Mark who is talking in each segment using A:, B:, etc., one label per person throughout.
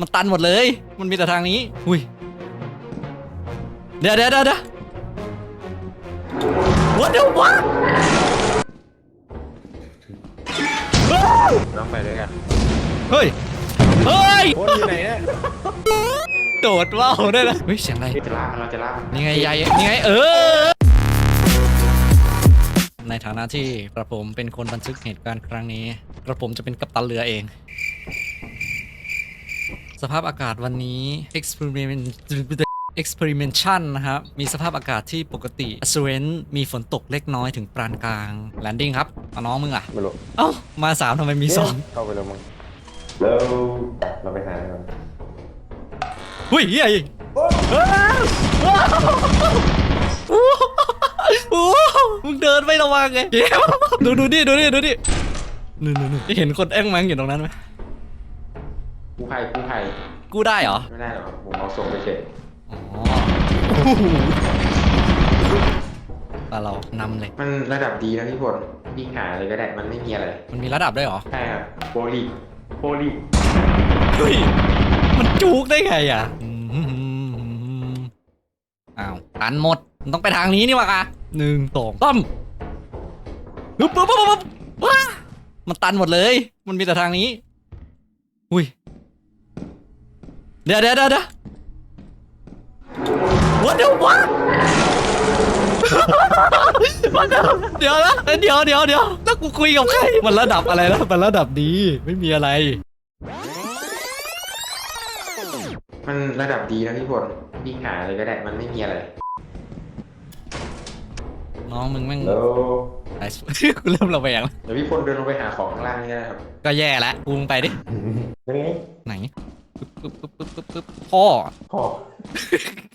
A: มันตันหมดเลย มันมีแต่ทางนี้ อุ้ย เดี๋ยวเดี๋ยวเดี๋ยวเดี๋ยว What the fuck
B: ต้องไปด้วยกัน
A: เฮ้ย เฮ้ย
C: คนอยู่ไหนเนี่ย
A: โดดว่าวได้แล้วเฮ้ยเสียงอะไร
B: จะล่าเราจะล่า
A: นี่ไงยายนี่ไง เออ ในฐานะที่กระผมเป็นคนบันทึกเหตุการณ์ครั้งนี้ กระผมจะเป็นกัปตันเรือเอง สภาพอากาศวันนี้ experiment experimentation นะครับ มีสภาพอากาศที่ปกติ a s s u r a n c e มีฝนตกเล็กน้อยถึงปานกลาง landing ครับเอาน้องมึงอะ
C: ไม่รู้
A: เอ้า มาสามทำไมมีสอง
C: เข้าไปแล้วมั้งแล้วเราไปหากัน
A: หุ้ยเฮ้ยโอ้มึงเดินไม่ระวังไงเดี๋ยวดูดูดิดูดิดูดินู่นนู่นนู่นเห็นคนแอ้งมังอยู่ตรงนั้นไหม
B: กู้ภัยกู้ภัย
A: กู้ได้เหรอ
B: ไม่ได้หรอกครับผมเอาส่งไปเฉย
A: อ๋อแต่เรานำเลย
B: มันระดับดีนะพี่พลพี่หาอะไรก็ได้มันไม่มีอะไร
A: มันมีระดับด้วยเหรอ
B: ใช่ครับโปลีโปลี
A: เฮ้ย มันจุกได้ไงอะอ้าวตันหมด มันต้องไปทางนี้นี่หวะหนึ่งสองตั้มปึ๊บปึ๊บปึ๊บปึ๊บว้ามันตันหมดเลย มันมีแต่ทางนี้ อุ้ยเดี๋ยวเดี๋ยวเดี๋ยวเดี๋ยว What the fuck เดี๋ยวนะเดี๋ยวเดี๋ยวเดี๋ยวแล้วกูคุยกับใคร มันระดับอะไรแล้วมันระดับดีไม่มีอะไร
B: มันระดับดีนะพี่พลพี่หาอะไรก็ได้ มันไม่มีอะไร
A: น้องมึงแม่ง
C: แล้ว
A: ไอ้กูเริ่มระแวงแล้ว
B: เดี๋ยวพี่พลเดินลงไปหาของข้างล่างนี่ก็ได้ครับ
A: ก็แย่แล้วกูมึงไปดิ
C: ยังไง
A: ไหน ปึ๊บปึ๊บปึ๊บปึ๊บปึ๊บปึ๊บพ่อ
C: พ่อ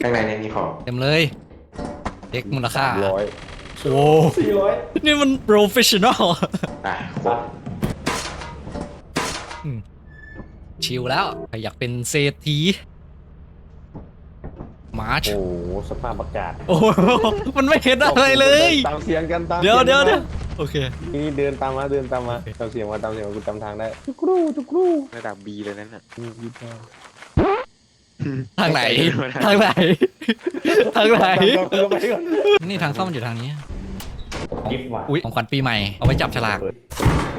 B: ข้างในเนี่ยมีของ
A: เต็มเลยเด็กมูลค่า
C: ร้อย
A: โอ้
C: สี่ร้อย
A: นี่มัน professional
B: อะครบ
A: ชิลแล้วใครอยากเป็นเศรษฐีมาร์ช
C: โอ้โหสภาพอากาศ
A: โอ้โหมันไม่เห็นอะไรเลย
C: ตามเสียงกันตาม
A: เดี๋ยว
C: สีง
A: เดี๋ยว
C: กัน
A: เดี๋ยว โอเค
C: นี่เดินตามมาเดินตามมาตามเสียงมาตามเสียงมากูจำทางได้ทุกครูทุกครู
B: ระดับบีเลยนั่นน่ะ
C: นี่ยี่ห้อ
A: ทางไหน ทางไหน ทางไหน
C: เราไปก่อน
A: นี่ทางเข้ามันอยู่ทางนี้
C: กิฟต์ว่ะ
A: อุ้ยของขวัญปีใหม่ เอาไว้จับฉลาก
C: เปิด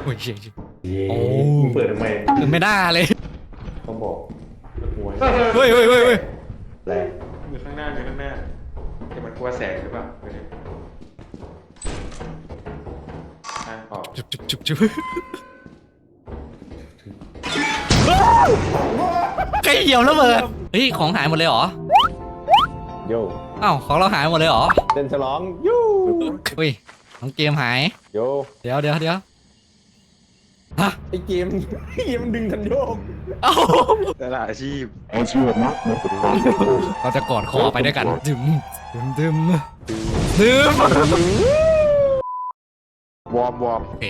A: อุ้ยเชี่ยเชี่ย
C: เย้
A: โอ้
C: มึงเปิดทำไม
A: คือไม่น่าเลย
C: เขาบอกหวย
A: เฮ้ยเฮ้ยเฮ้ยเฮ้ย
C: แรง
B: อยู่ข้างหน้าอยู่ข้างหน้าแต่มันกลัวแสงหรือเปล่า
A: จุบจุบจุบจุบใครเหยียบแล้วเบิดเฮ้ยของหายหมดเลยเหรอ
C: โย
A: อ้าวของเราหายหมดเลยเหรอ
C: เต้นฉลองยู
A: อุ้ยของเกมหาย
C: โย
A: เดี๋ยวเดี๋ยวเดี๋ยวฮะ
C: ไอเกมไอเกมมันดึงทันโยก
A: เอ้า
B: ตลาดอาชีพ
A: เราจะกอดคอไปด้วยกันดึมดึมดึมดึม
B: วอร์มวอร์ม
A: โอเค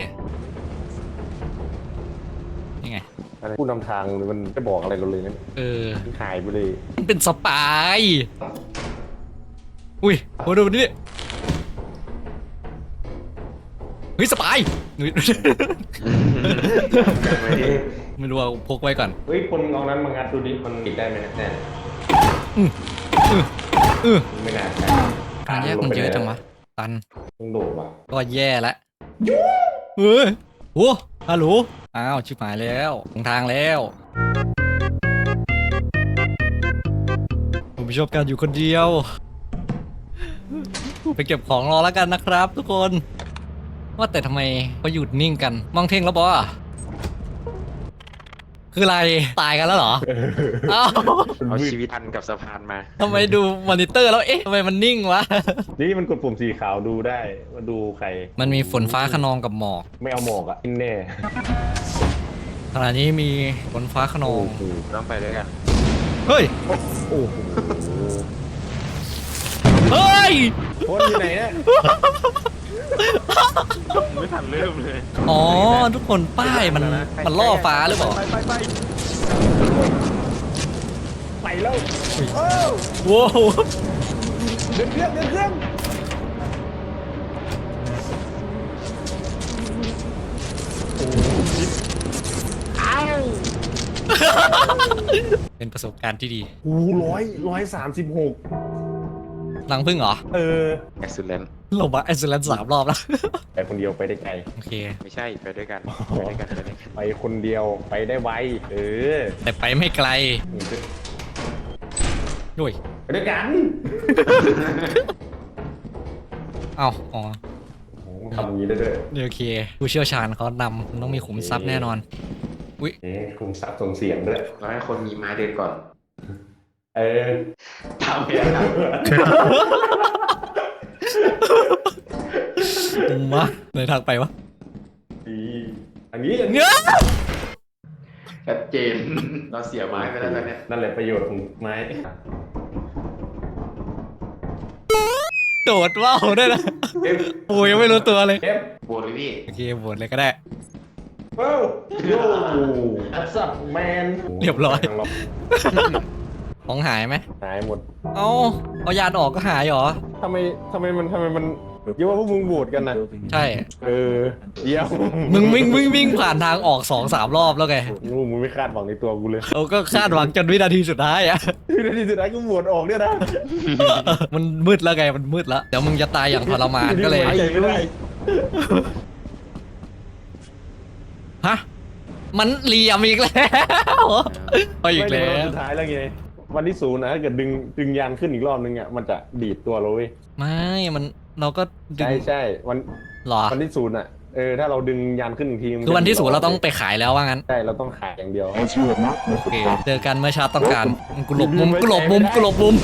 A: นี่ไง
C: อะไรผู้นำทางมันจะบอกอะไรเราเลยนะ
A: เออ
C: มันหายไปเลย
A: มันเป็นสปาย อุ้ยโหดูดิเฮ้ยสปายเฮ้ยไม่รู้ว่าพกไว้ก่อน
C: เฮ้ยคนเอานั้นมางัดดูดิมันปิดได้ไหมนะแน่
A: อืออือ
C: ไม่น่าใช่
A: การแยกมันเยอะจังวะตัน
C: ต้องโดดว่ะ
A: ก็แย่แล้ว เฮ้ยโอ้ฮัลโหล อ้าว ชิบหายแล้วถึงทางแล้ว ผมชอบการอยู่คนเดียว ไปเก็บของรอแล้วกันนะครับทุกคน ว่าแต่ทำไมเขาหยุดนิ่งกัน มองเท่งแล้วบอ คืออะไรตายกันแล้วเหรออ้าว
B: เอาชีวิตพันกับสะพานมา
A: ทำไมดูมอนิเตอร์แล้วเอ๊ะทำไมมันนิ่งวะ
C: นี่มันกดปุ่มสีขาวดูได้ว่าดูใคร
A: มันมีฝนฟ้าขนองกับหมอก
C: ไม่เอาหมอกอะอินแน่
A: ขณะนี้มีฝนฟ้าขนอง
C: โห
B: ต้องไปด้วยกัน
A: เฮ้ย
C: โอ้โห
A: เฮ้ย
C: คนอยู่ไหนเนี่ย
B: ไม่ทันเริ่มเลย
A: อ๋อ ทุกคนป้ายมันมันล่อฟ้าหรือเปล่า
C: ไปไปไปไปแล้วโอ้
A: โว้ว
C: เดินเครื่องเดินเครื่อง
A: เป็นประสบการณ์ที่ดี
C: อู้ร้อยร้อยสามสิบหก
A: รังพึ่งเหรอ
C: เออ
B: แอคซิเลน
A: เรามาไอซ์แลนด์สามรอบแล้ว
C: ไปคนเดียวไปได้ไกล
A: โอเค
B: ไม่ใช่ไปด้วยกันไปด้วยกันไปด้วยกัน
C: ไปคนเดียวไปได้ไวเออ
A: แต่ไปไม่ไกลด้วย
C: ไปด้วยกัน
A: เอ้าอ๋อ
C: โอ้โหทำอย่างนี้ได้ด้วย
A: โอเคผู้เชี่ยวชาญเขานำมันต้องมีขุมทรัพย์แน่นอน
C: เอ๊ะคุมซับส่งเสียงด้วย
B: เราให้คนมีม้าเดินก่อน
C: เออ
B: ทำไปแล้ว
A: มาในทางไปวะ
C: ดีอันนี้อันนี้
A: เนื้อ
B: ชัดเจนเราเสียไม้ไปแล้วตอนเนี้ย
C: นั่นแหละประโยชน์ของไม้
A: โดดว่าวด้วยนะ
C: เอฟ
A: โอ้ยยังไม่รู้ตัวเลย
C: เอฟ
B: โบนเลยพี่
A: โอเคบวชเลยก็ได้
C: เว้าโย่อัสับแมน
A: เรียบร้อย ของหายไหม
C: หายหมด
A: เอ้าเอายานออกก็หายเหรอ
C: ทำไมทำไมมันทำไมมันเยอะว่าพวกมึงโหวตกันนะ
A: ใช่
C: เออเยี่ยม
A: มึงวิ่งวิ่งวิ่งผ่านทางออกสองสามรอบแล้วไง
C: งูมึงไม่คาดหวังในตัวกูเลย
A: เราก็คาดหวังจนวินาทีสุดท้ายอะ
C: วินาทีสุดท้ายกูโหวตออกเนี่ยนะ
A: มันมืดแล้วไง มันมืดแล้ว เดี๋ยวมึงจะตายอย่างทรมานก็เลย
C: ไว้ใจไม่ได้
A: ฮะ มันเหลี่ยมอีกแล้วเอาอีกแล้ว
C: ไม่ต่นสุดท้ายแล้วไง วันที่ศูนย์นะถ้าเกิดดึงดึงยานขึ้นอีกรอบนึงอะมันจะดีดตัวเราเว้ย
A: ไม่มันเราก็ดึง
C: ใช่ใช่วัน
A: หรอ
C: วันที่ศูนย์อะเออถ้าเราดึงยานขึ้นอีกทีมั
A: คือวันที่สูงเราต้องไปขายแล้วว่างั้น
C: ใช่เราต้องขายอย่างเดียว
A: โอเคเจอกันเมื่อชาติต้องการกูหลบมุมกูหลบมุมกูหลบมุม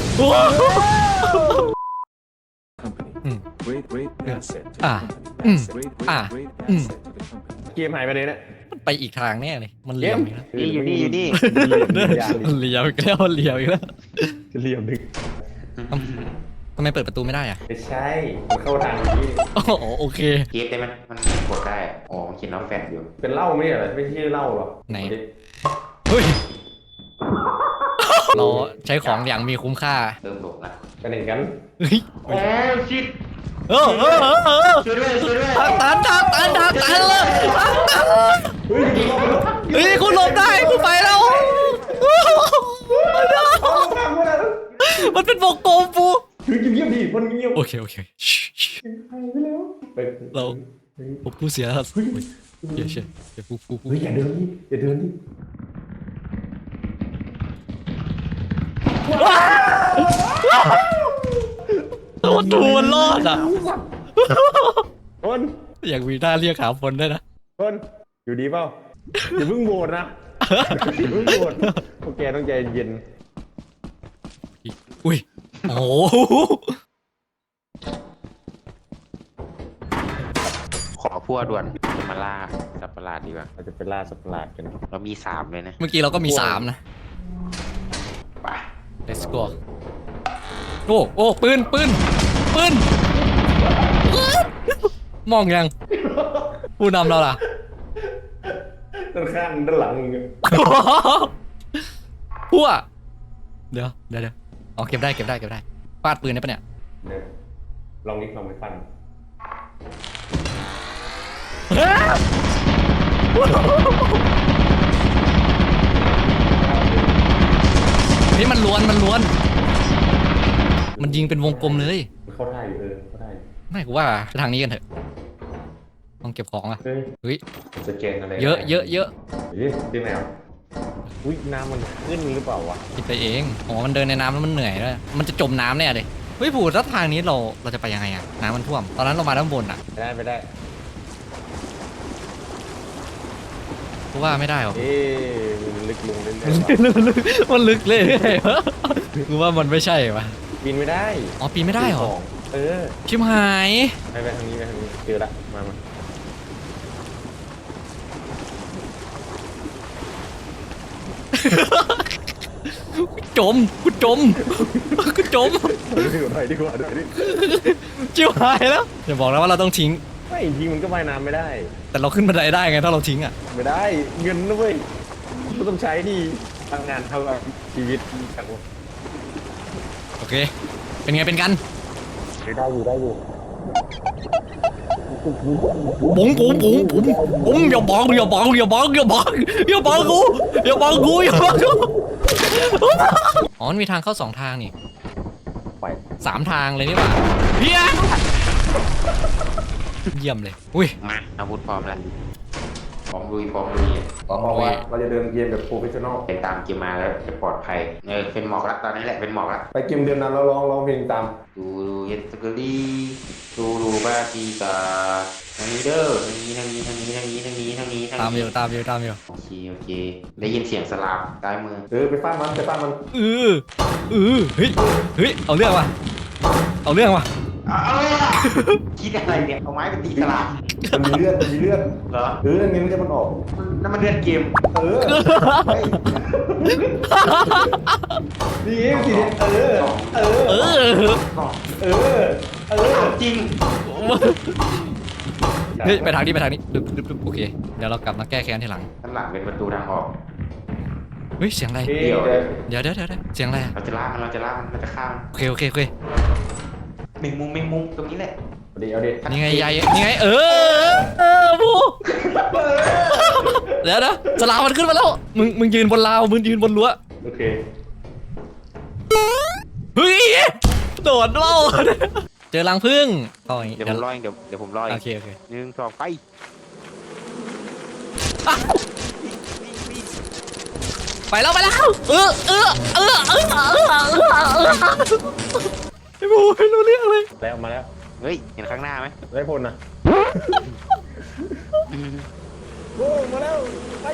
D: company. Great, great asset to the
A: Ah.
D: company.
A: Mm.
D: Asset. Great, great,
A: Ah.
D: great
A: Mm.
D: asset to the company.
C: เกมหายไปไหนเนี่ย
A: ไปอีกทางแน่เลย มันเหลี่ยมอีกแล้ว
B: นี่อยู่นี่อยู่นี่
C: เหลี่ยมดึงยาน
A: มันเหลี่ยมอีกแล้วมันเหลี่ยมอีกแล้ว
C: เหลี่ยมดึง
A: ทำไมเปิดประตูไม่ได้อะ
C: ไม่ใช่มันเข้าทางนี้
A: อ๋อโอเค
B: เกสได้ไหมมันกดได้อ๋อมันเขียนน้ำแฟดอยู่
C: เป็นเหล้าไหมเหรอไม่ใช่เหล้าหรอก
A: ไหนเฮ้ยเราใช้ของอย่างมีคุ้มค่า
B: เริ่มโหลดละ
C: กันเห็นกัน
A: เฮ้ย
B: โอ้ชิด
A: เออเออเออเออ
B: ช่วยด้วยช่วยด้วย
A: ทางตันทางตันทางตันเลยทางตันเลย
C: เฮ้ยมึง เข้ามาแล้ว
A: เฮ้ยคุณหลบได้กูไปแล้ว
C: ฟังมาแล้ว
A: มันเป็นวงกลมปู
C: คือเงียบๆดิมันเงียบ
A: โอเคโอเคชิชิ
C: หายไปแล้วไป
A: เราผมผู้เสียครับเดี๋ยวเชี่ยเดี๋ยวปูปูปู
C: เฮ้ยอย่าเดินดิอย่าเดินดิ
A: ตัวทูมันรอดอะ
C: คน
A: อยากมีหน้าเรียกหาฝนด้วยนะ
C: คนอยู่ดีเปล่า อย่าเพิ่งโหวตนะอย่าเพิ่งโหวตพวกแกต้องใจเย็น
A: อุ้ย โอ้โห
B: ขอพั่วด่วนจะมาล่าสัตว์ประหลาดดีกว่า
C: เราจะไปล่าสัตว์ประหลาดกัน
B: เรามีสามเลยนะ
A: เมื่อกี้เราก็มีสามนะ
B: ไป
A: let's go โอ้โอ้ปืนปืนปืนมองยัง ผู้นำเราล่ะ
C: ด้าน ข้างด้านหลังมึงอะ
A: พัวเดี๋ยวเดี๋ยวเดี๋ยวอ๋อเก็บได้เก็บได้เก็บได้ฟาดปืนได้ปะเนี่ย
C: เนี่ยลองนิดลองไปฟัน
A: นี่มันล้วนมันล้วน มันยิงเป็นวงกลมเลย
C: มันเข้าได้อยู่เออเข้าได้อยู่
A: ไม่กูว่าไปทางนี้กันเถอะ ต้องเก็บของอะ
C: เฮ้ย
A: เฮ้ย
C: สแกนอะไร
A: เยอะเยอะเยอะ
C: เฮ้ยที่แมวอุ้ยน้ำมันขึ้นหรือเปล่าวะ
A: คิดไปเองอ๋อมันเดินในน้ำแล้วมันเหนื่อยด้วยมันจะจมน้ำแน่เลยเฮ้ยผูถ้าทางนี้เราเราจะไปยังไงอะน้ำมันท่วม ตอนนั้นเรามาด้านบนอะ
C: ไปได้ไปได้
A: กูว่าไม่ได้หรอ
C: เอ๊ะมันลึกลงเรื่อยๆว่ะ
A: มันลึกเลยกูว่ามันไม่ใช่วะ
C: ปีนไม่ได้
A: อ๋อปีนไม่ได้เหรอ
C: ของเออ
A: ชิมหาย
C: ไปไปทางนี้ไปทางนี้เจอละมามา
A: จมกูจมกูจม
C: ดีกว่าหน่อยดีกว่าหน่อยดิ
A: ชิมหายแล้วอย่าบอกนะว่าเราต้องทิ้ง
C: ไม่จริงมันก็ว่ายน้ำไม่ได้
A: แต่เราขึ้นบันไดได้ไงถ้าเราทิ้งอะ
C: ไม่ได้เงินนะเว้ยก็ต้องใช้ที่ทำงานเท่ากับชีวิตจากว่า
A: โอเค เป็นไงเป็นกัน
C: ได้อยู่ได้อยู่
A: ปุ๋งปุ๋งปุ๋งปุ๋งปุ๋งอย่าบอกอย่าบอกอย่าบอกอย่าบอกอย่าบอกกูอย่าบอกกูอย่าบอกกูอ๋อมันมีทางเข้าสองทางนี่
C: ไป
A: สามทางเลยนี่หว่าเพี้ยนเยี่ยมเลย อุ้ย
B: มาอาวุธพร้อมแล้ว พร้อมลุยพร้อมลุย
C: เพราะว่าเราจะเดินเกมแบบโปรเฟชชั่นอล
B: เป็นตามเกมมาแล้วจะปลอดภัยเออเป็นหมอกละตอนนี้แหละเป็นหมอกละ
C: ไปเกมเดิมนั้นเราลองลองเพลงตาม
B: ดูดูเยสกอรี่ดูดูบาซีกาทางนี้เด้อทางนี้ทางนี้ทางนี้ทางนี้ทางนี้ทางนี้ทาง
A: ตามอ
B: นี้
A: ยู่ตามอยู่ตามอยู่
B: โอเคโอเค ได้ยินเสียงสลามซ้ายมือ
C: เออไปฟาดมันไปฟาดมัน
A: เออเออเฮ้ยเฮ้ยเอาเรื่องว่ะเอาเรื่องว่ะ
B: เอาคิดอะไรเนี่ยเอาไม้ไปตีสลาม
C: มันมีเลือดมันมีเลือด
B: เหรอ
C: เอออันนี้มันจะมันออก
B: นั่นมันเลือดเกม
C: เออนี่เองสิเออ เออ
A: เออ
B: บอก
C: เออ เออ
B: ถามจริง
A: เฮ้ยไปทางนี้ไปทางนี้ดึบดึบดึบโอเค เดี๋ยวเรากลับมาแก้แค้นทีหลัง
B: ด้านหลังเป็นประตูทางออก
A: เฮ้ยเสียงอะไร
C: เดี๋ยว
A: เดี๋ยวเดี๋ยวเดี๋ยวเดี๋ยวเสียงอะไรอะ
B: เราจะล่ามันเราจะล่ามันเราจะฆ่ามัน
A: โอเคโอเคโอเค
B: แมงมุมแมงมุมตรงนี้แหละ
C: เดี๋ยวเดี๋ยว
A: นี่ไงยายนี่ไงเออเออบูเดี๋ยวนะสลามมันขึ้นมาแล้วมึงมึงยืนบนราวมึงยืนบนรั้ว
C: โอเค
A: เฮ้ยโดดเล่าเจอรังผึ้งต่ออย่างงี้
B: เดี๋ยวผมรอเองเดี๋ยวเดี๋ยวผมรอเอ
A: โองเคโอเค
B: หนึ่งสองไป
A: ไปแล้วไปแล้วเออเออเออเออเออเออเออไอ้บูไม่รู้เรื่องเลย
C: แล้วมาแล้ว
B: เฮ้ย เห็นข้างหน้าไหม
C: ได้พลนะโอ้มาแล้วไป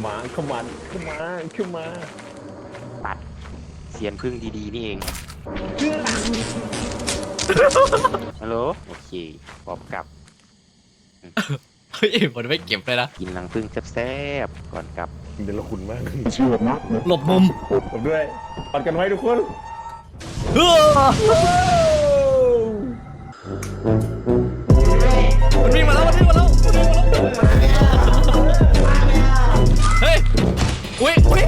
C: หมาขมันขึ้นมาขึ้นมา
B: ตัดเสียนพึ่งดีๆนี่เองฮัลโหลโอเคพร้อมกลับ
A: เฮ้ยผมไม่เก็บเลยนะ
B: กินรังพึ่งแซ่บๆก่อนกลับ
C: เดี๋ยวเราขุนมาก
A: หลบมุม
C: ผมด้วยปัดกันไว้ทุกคน
A: เออ มันวิ่งมาแล้วมันวิ่งมาแล้วมันวิ่งมาแล้วเฮ้ยอุ้ยอุ้ย